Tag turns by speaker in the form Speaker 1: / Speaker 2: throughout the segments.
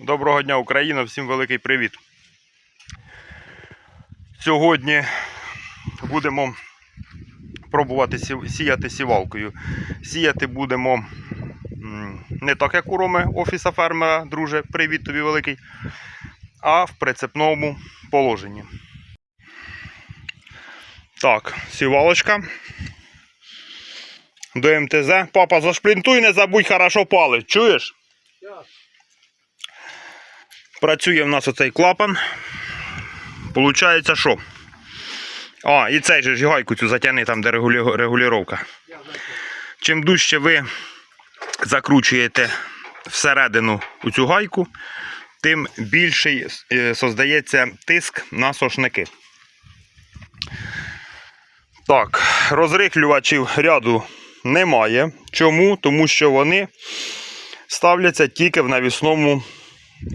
Speaker 1: Доброго дня, Україна! Всім великий привіт. Сьогодні будемо пробувати сіяти сівалкою. Сіяти будемо не так, як у Роми офіса фермера, друже, привіт тобі великий, а в прицепному положенні. Так, сівалочка. До МТЗ. Папа, зашплінтуй, не забудь хорошо палить. Чуєш? Працює в нас оцей клапан. Получається, що? А, і цей же ж гайку цю затягни там, де регулювання. Чим дужче ви закручуєте всередину у цю гайку, тим більший е, создається тиск на сошники. Так, розрихлювачів ряду немає. Чому? Тому що вони ставляться тільки в навісному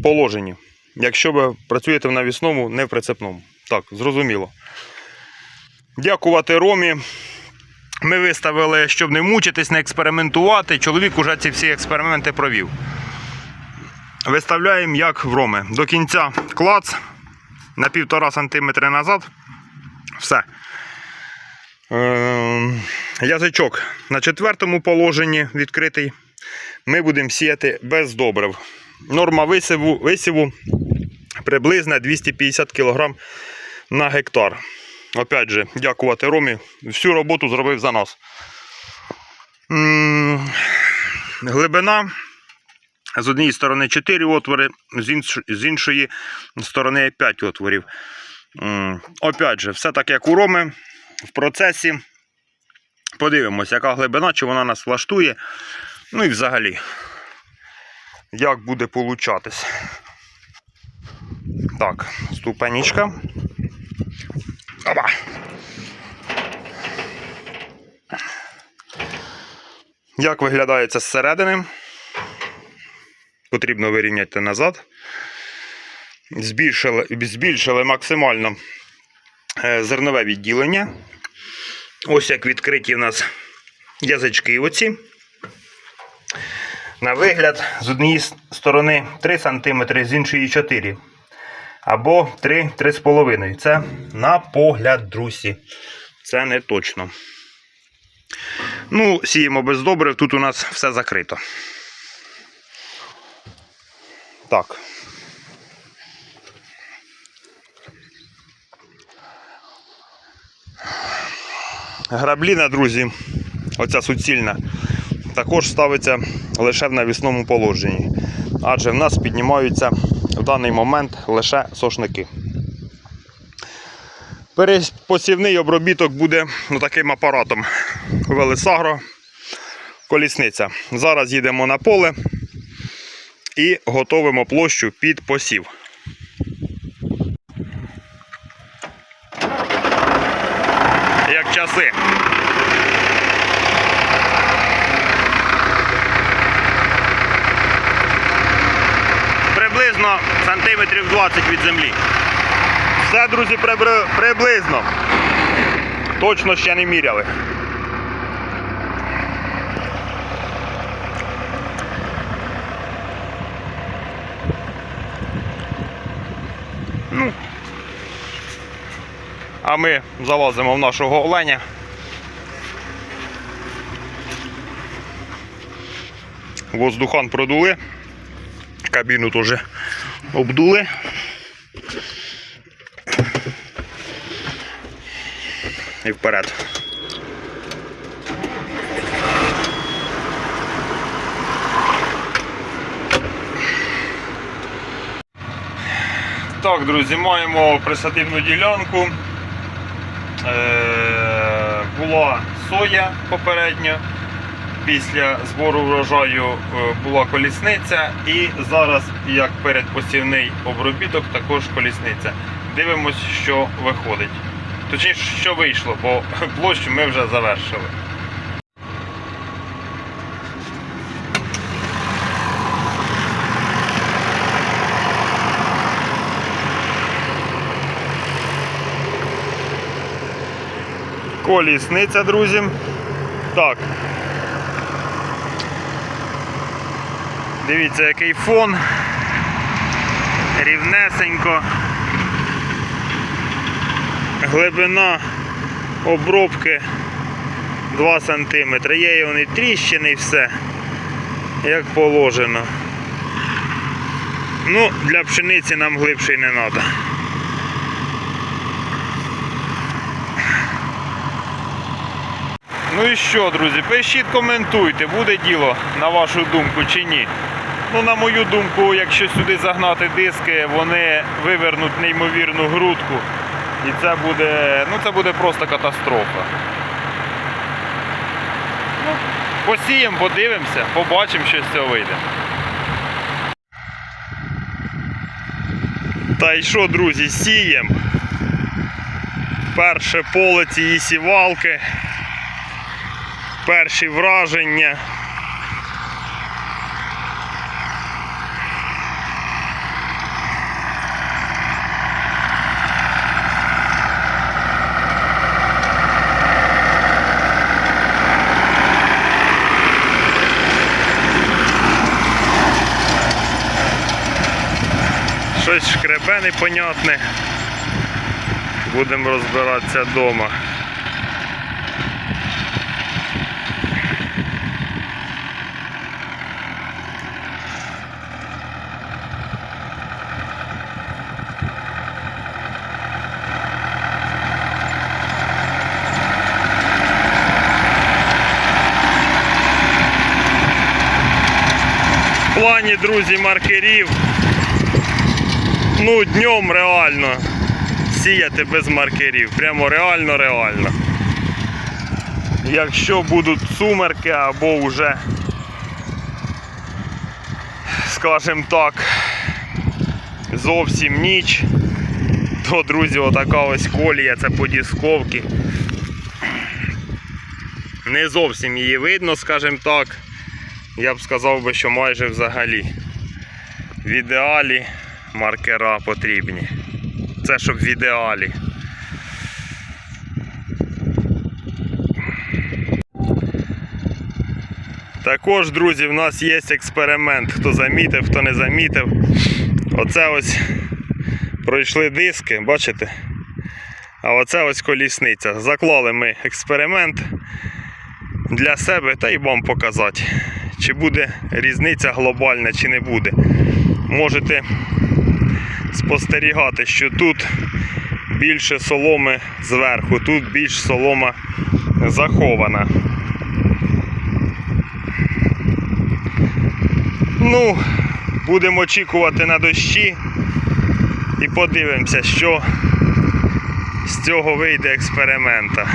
Speaker 1: положенні. Якщо ви працюєте в навісному, не в прицепному. Так, зрозуміло. Дякувати Ромі. Ми виставили, щоб не мучитись, не експериментувати. Чоловік уже ці всі експерименти провів. Виставляємо як в Роми. До кінця клац на 1,5 см назад. Все. Ем, Язичок на четвертому положенні відкритий. Ми будемо сіяти без добрив. Норма висіву, висіву приблизно 250 кг на гектар. Опять же, дякувати Ромі. Всю роботу зробив за нас. Глибина з однієї сторони 4 отвори, з іншої сторони 5 отворів. Опять же, все так як у Роми. В процесі подивимося, яка глибина, чи вона нас влаштує. Ну і взагалі як буде получатись. Так, ступенічка. Опа. Як виглядає це зсередини? Потрібно вирівняти назад. Збільшили, збільшили максимально е, зернове відділення. Ось як відкриті в нас язички оці. На вигляд, з однієї сторони 3 см, з іншої 4 Або 3-3,5 Це на погляд, друзі. Це не точно. Ну, сіємо без добрив, тут у нас все закрито. Так. Грабліна, друзі, оця суцільна також ставиться лише в навісному положенні, адже в нас піднімаються в даний момент лише сошники. Перепосівний обробіток буде ну, таким апаратом Велесагро колісниця. Зараз їдемо на поле і готовимо площу під посів. Як часи. Приблизно сантиметрів 20 від землі. Все, друзі, приблизно. Точно ще не міряли. Ну. А ми залазимо в нашого оленя. Воздухан продули. Кабіну теж обдули. І вперед. Так, друзі, маємо присадибну ділянку. Е, була соя попередньо. Після збору врожаю е, була колісниця, і зараз, як передпосівний обробіток, також колісниця. Дивимось, що виходить. Точніше, що вийшло, бо площу ми вже завершили. Колісниця, друзі. Так. Дивіться, який фон. рівнесенько. Глибина обробки 2 см. Є вони тріщини і все, як положено. Ну, для пшениці нам глибший не треба. Ну і що, друзі, пишіть, коментуйте, буде діло на вашу думку чи ні. Ну, на мою думку, якщо сюди загнати диски, вони вивернуть неймовірну грудку. І це буде, ну це буде просто катастрофа. Ну, посіємо, подивимося, побачимо, що з цього вийде. Та й що, друзі, сіємо. Перше поле цієї сівалки. Перші враження. Шкребе непонятне. Будемо розбиратися вдома. В плані, друзі, маркерів. Ну, днем реально сіяти без маркерів. Прямо реально, реально. Якщо будуть сумерки або вже, скажімо так, зовсім ніч, то, друзі, отака ось колія, це по дісковці. Не зовсім її видно, скажімо так. Я б сказав би, що майже взагалі. В ідеалі маркера потрібні. Це щоб в ідеалі. Також, друзі, в нас є експеримент. Хто замітив, хто не замітив. Оце ось пройшли диски, бачите? А оце ось колісниця. Заклали ми експеримент для себе та й вам показати, чи буде різниця глобальна, чи не буде. Можете спостерігати, що тут більше соломи зверху, тут більш солома захована. Ну, будемо очікувати на дощі і подивимося, що з цього вийде експеримента.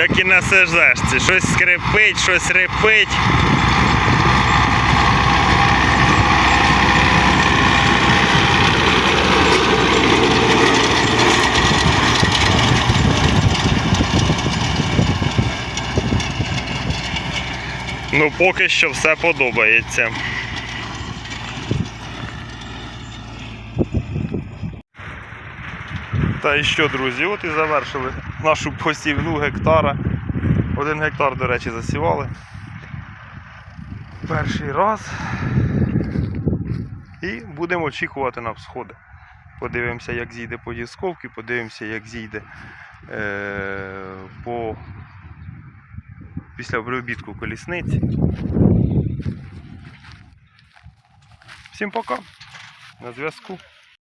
Speaker 1: Як і на сежешці, щось скрипить, щось репить. Ну, поки що все подобається. Та і що, друзі, от і завершили нашу посівну гектара. Один гектар, до речі, засівали. Перший раз. І будемо очікувати на всходи. Подивимося, як зійде по дісковці, подивимося, як зійде е- по після обробітку колісниці. Всім пока. На зв'язку.